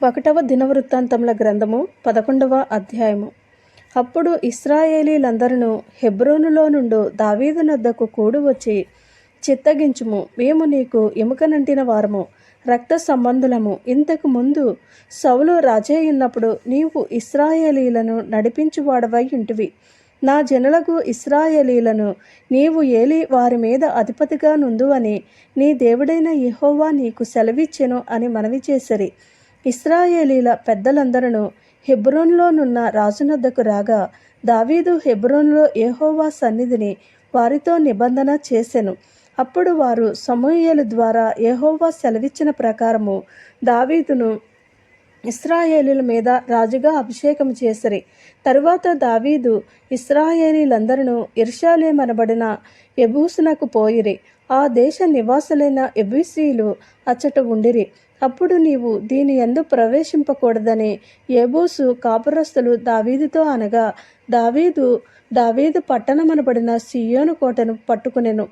ఒకటవ దినవృత్తాంతముల గ్రంథము పదకొండవ అధ్యాయము. అప్పుడు ఇస్రాయేలీలందరూ హెబ్రోనులో నుండు దావీదు నద్దకు కూడి వచ్చి చిత్తగించుము మేము నీకు ఎముకనంటిన వారము రక్త సంబంధులము. ఇంతకు ముందు సౌలు రాజే ఉన్నప్పుడు నీవు ఇస్రాయేలీలను నడిపించువాడవై ఇంటివి నా జనులకు ఇస్రాయేలీలను నీవు ఏలి వారి మీద అధిపతిగా నుందువని నీ దేవుడైన యహోవా నీకు సెలవిచ్చెను అని మనవి చేసిరి. ఇస్రాయేలీల పెద్దలందరూ హెబ్రోన్లోనున్న రాజునద్దకు రాగా దావీదు హెబ్రోన్లో ఏహోవా సన్నిధిని వారితో నిబంధన చేసెను. అప్పుడు వారు సమూయేలు ద్వారా ఏహోవా సెలవిచ్చిన ప్రకారము దావీదును ఇస్రాయేలీల మీద రాజుగా అభిషేకం చేసిరి. తరువాత దావీదు ఇస్రాయేలీలందరూ ఇర్షాలేమనబడిన ఎబూసునకు పోయిరి. ఆ దేశ నివాసులైన ఎబూసీలు అచ్చట ఉండిరి. అప్పుడు నీవు దీని ఎందు ప్రవేశింపకూడదని ఏబోసు కాపురస్తులు దావీదుతో అనగా దావీదు దావీదు పట్టణమనబడిన సియోను కోటను పట్టుకునెను.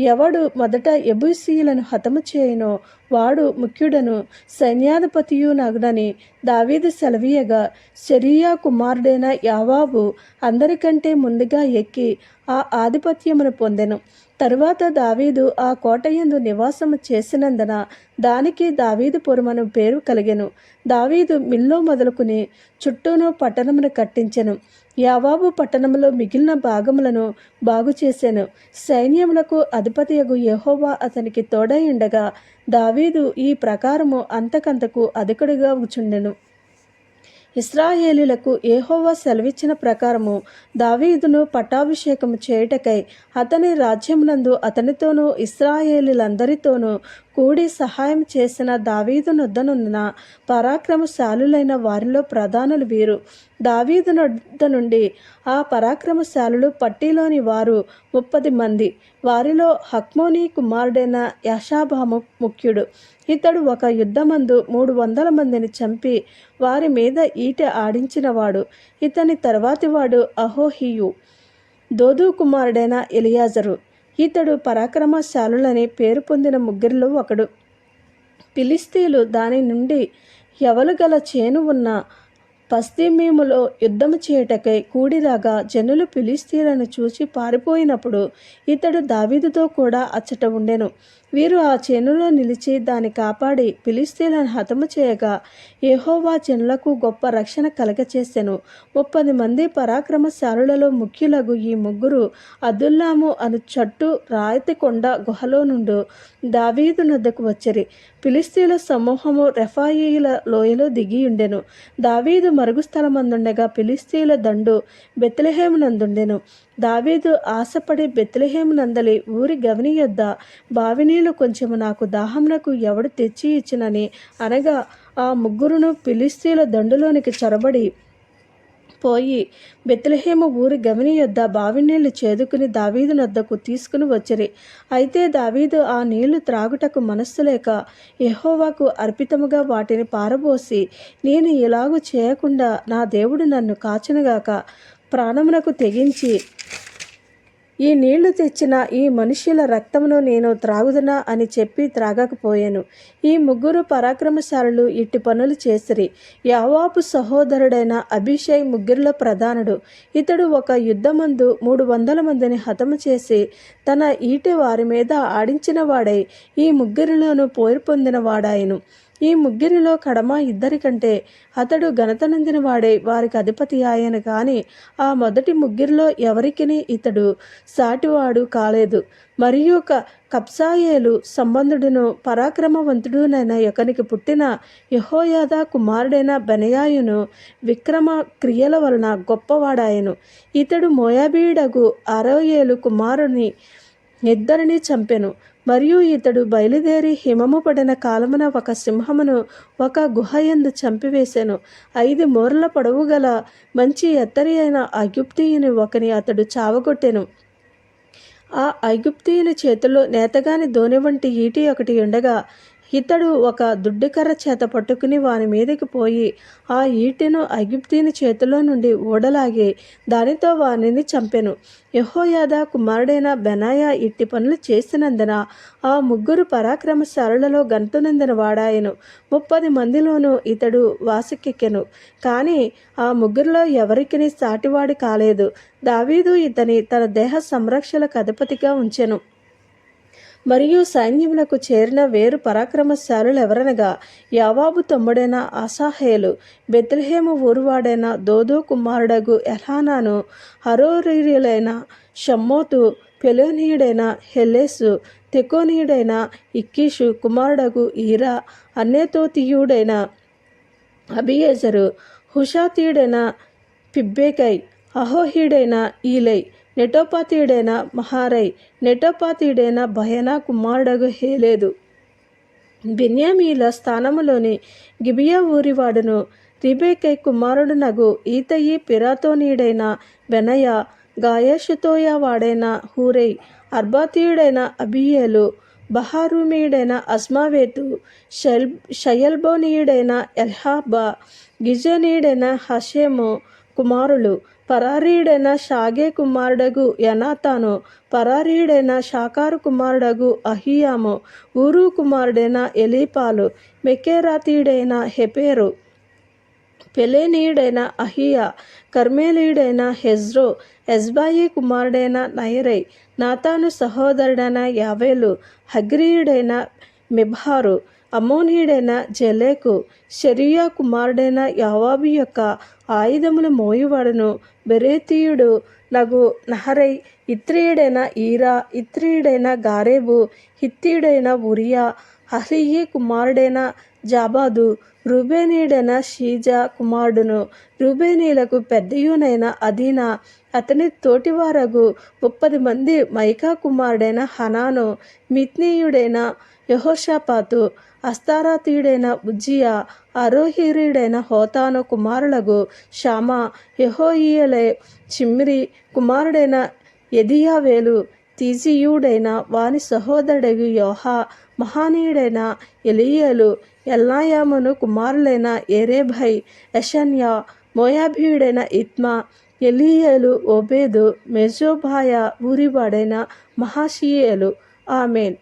ఎవడు మొదట ఎబూసీయులను హతము చేయనో వాడు ముఖ్యుడను సైన్యాధిపతియు నగడని దావీదు సెలవీయగా శరియా కుమారుడైన యావాబు అందరికంటే ముందుగా ఎక్కి ఆ ఆధిపత్యమును పొందెను. తరువాత దావీదు ఆ కోటయందు నివాసము చేసినందున దానికి దావీదు పురమను పేరు కలిగెను. దావీదు మిల్లో మొదలుకుని చుట్టూను పట్టణమును కట్టించెను. యావాబు పట్టణంలో మిగిలిన భాగములను బాగు చేశాను. సైన్యములకు అధిపతియగు యహోవా అతనికి తోడై ఉండగా దావీదు ఈ ప్రకారము అంతకంతకు అధికుడిగా కూచుండెను ఇస్రాయేలీలకు ఏహోవా సెలవిచ్చిన ప్రకారము దావీదును పట్టాభిషేకము చేయుటకై అతని రాజ్యమునందు అతనితోనూ ఇస్రాయేలీలందరితోనూ కూడి సహాయం చేసిన దావీదునొద్దనున్న పరాక్రమశాలులైన వారిలో ప్రధానులు వీరు. దావీదునొద్ద నుండి ఆ పరాక్రమశాలులు పట్టిలోని వారు ముప్పది మంది. వారిలో హక్మోని కుమారుడైన యశాభాము ముఖ్యుడు. ఇతడు ఒక యుద్ధమందు మూడు వందల మందిని చంపి వారి మీద ఈట ఆడించినవాడు. ఇతని తర్వాతి వాడు అహోహియు. దోదు కుమారుడైన ఎలియాజరు. ఇతడు పరాక్రమశాలులని పేరు పొందిన ముగ్గురిలో ఒకడు. పిలిస్తీలు దాని నుండి ఎవలు గల చేను ఉన్న పస్తిమీములో యుద్ధము చేయుటకై కూడిరాగా జనులు పిలిస్తీలను చూసి పారిపోయినప్పుడు ఇతడు దావీదుతో కూడా అచ్చట ఉండెను. వీరు ఆ చేనులో నిలిచి దాన్ని కాపాడి పిలిస్తీలను హతము చేయగా యెహోవా జనులకు గొప్ప రక్షణ కలగచేసెను. ముప్పది మంది పరాక్రమశాలులలో ముఖ్యులగు ఈ ముగ్గురు అదుల్లాము అను చట్టు రాయితి కొండ గుహలో నుండు దావీదు నద్దకు వచ్చిరి. పిలిస్తీల సమూహము రెఫాయిల లోయలో దిగి ఉండెను. దావీదు మరుగు స్థలమందుండగా పిలిస్తీల దండు బెత్లహేమునందుండెను దావీదు ఆశపడి బెత్లెహేము నందలి ఊరి గవని యొద్ద బావినీళ్ళు కొంచెము నాకు దాహంనకు ఎవడు తెచ్చి ఇచ్చినని? అనగా ఆ ముగ్గురును పిలిస్తీల దండులోనికి చొరబడి పోయి బెత్లహేమ ఊరి గవిని యొద్ద బావి నీళ్ళు చేదుకుని దావీదు నొద్దకు తీసుకుని వచ్చిరి. అయితే దావీదు ఆ నీళ్ళు త్రాగుటకు మనస్సు లేక యహోవాకు అర్పితముగా వాటిని పారబోసి నేను ఇలాగు చేయకుండా నా దేవుడు నన్ను కాచునుగాక ప్రాణమునకు తెగించి ఈ నీళ్ళు తెచ్చిన ఈ మనుష్యుల రక్తమును నేను త్రాగుదునా అని చెప్పి త్రాగకపోయాను. ఈ ముగ్గురు పరాక్రమశాలులు ఇట్టి పనులు చేసిరి. యావాపు సహోదరుడైన అభిషేక్ ముగ్గురిలో ప్రధానుడు. ఇతడు ఒక యుద్ధమందు మూడు వందల మందిని హతము చేసి తన ఈటె వారి మీద ఆడించిన వాడై ఈ ముగ్గురిలోనూ పోరు పొందిన వాడాయను ఈ ముగ్గురిలో కడమ ఇద్దరికంటే అతడు ఘనతనందిన వాడే వారికి అధిపతి ఆయన కానీ ఆ మొదటి ముగ్గురిలో ఎవరికిని ఇతడు? సాటివాడు కాలేదు. మరియు ఒక కప్సాయేలు సంబంధుడును పరాక్రమవంతుడునైన ఒకనికి పుట్టిన యహోయాద కుమారుడైన బెనయాయును విక్రమ క్రియల వలన గొప్పవాడాయను. ఇతడు మోయాబీడగు అరోయేలు కుమారుని ఇద్దరిని చంపెను. మరియు ఇతడు బయలుదేరి హిమము పడిన కాలమున ఒక సింహమును ఒక గుహయందు చంపివేశాను ఐదు మూరల పొడవు గల మంచి ఎత్తరి అయిన అగుప్తియుని ఒకని అతడు చావగొట్టెను. ఆ ఐగుప్తీయుని చేతిలో నేతగాని దోణి వంటి ఈటి ఒకటి ఉండగా ఇతడు ఒక దుడ్డుకర్ర చేత పట్టుకుని వాని మీదకి పోయి ఆ ఈటెను ఐగుప్తీని చేతిలో నుండి ఊడలాగి దానితో వానిని చంపెను. యహోయాద కుమారుడైన బెనాయా ఇట్టి పనులు చేసినందున ఆ ముగ్గురు పరాక్రమశాలులలో గంతునందిన వాడాయను. ముప్పది మందిలోనూ ఇతడు వాసుకెక్కెను. కానీ ఆ ముగ్గురిలో ఎవరికి సాటివాడు కాలేదు. దావీదు ఇతని తన దేహ సంరక్షణ అధిపతిగా ఉంచెను. మరియు సైన్యములకు చేరిన వేరు పరాక్రమశాలులు ఎవరనగా యావాబు తమ్ముడైన అసాహేలు బెత్లహేము ఊరువాడైన దోదో కుమారుడగు ఎలానాను హరోరీయులైన షమ్మోతు పెలోనీయుడైన హెల్లేసు తెకోనీయుడైన ఇక్కీషు కుమారుడగు ఈరా అన్నేతోతీయుడైన అబియేజరు హుషాతీయుడైన పిబ్బేకై అహోహీడైన ఈలై నెటోపాతీయుడైన మహారై నెటోపాతీయుడైన భయనా కుమారుడగు హేలేదు బెన్యామీల స్థానములోని గిబియా ఊరివాడును రిబేకై కుమారుడునగు ఈతయి పిరాతోనీయుడైన బెనయ గాయేషుతోయ వాడైన హూరై అర్బాతీయుడైన అబియేలు బహారూమీయుడైన అస్మావేతు షెల్ షయల్బోనీయుడైన ఎల్హాబా గిజనీయుడైన హషేము కుమారులు. పరారీడైన షాగే కుమారుడగు యనాతాను పరారీడైన షాకారు కుమారుడగు అహియాము ఊరు కుమారుడైన ఎలీపాలు మెకేరాతీయుడైన హెపేరు పెలేనీయుడైన అహియా కర్మేలీయుడైన హెజ్రో ఎజ్బాయి కుమారుడైన నయరై నాతాను సహోదరుడైన యావేలు హగ్రీయుడైన మిభారు అమోనీయుడైన జలేకు షరియా కుమారుడైన యావాబు యొక్క ఆయుధములు మోయువాడును. బెరేతీయుడు నగు నహరై ఇత్రియుడైన ఈరా ఇత్రియుడైన గారేబు హిత్తియుడైన ఉరియా అహ్లియి కుమారుడైన జాబాదు రూబేనీయుడైన షీజా కుమారుడును. రూబేనీలకు పెద్దయునైన అదీనా అతని తోటివారగు ముప్పది మంది మైకా కుమారుడైన హనాను మిత్నీయుడైన యహోషాపాతు అస్తారాతీయుడైన ఉజ్జియా అరోహీరుడైన హోతాను కుమారులకు షామా యహోయియలే చిమ్రి కుమారుడైన ఎదియావేలు తీజీయుడైన వాని సహోదరుడు యోహా మహానీయుడైన ఎలియలు ఎల్నాయామును కుమారులైన ఎరేభై యషన్యా మోయాభీయుడైన ఇత్మా ఎలియలు ఓబేదు మెజోబాయ ఊరివాడైన మహాషియేలు. ఆమెన్.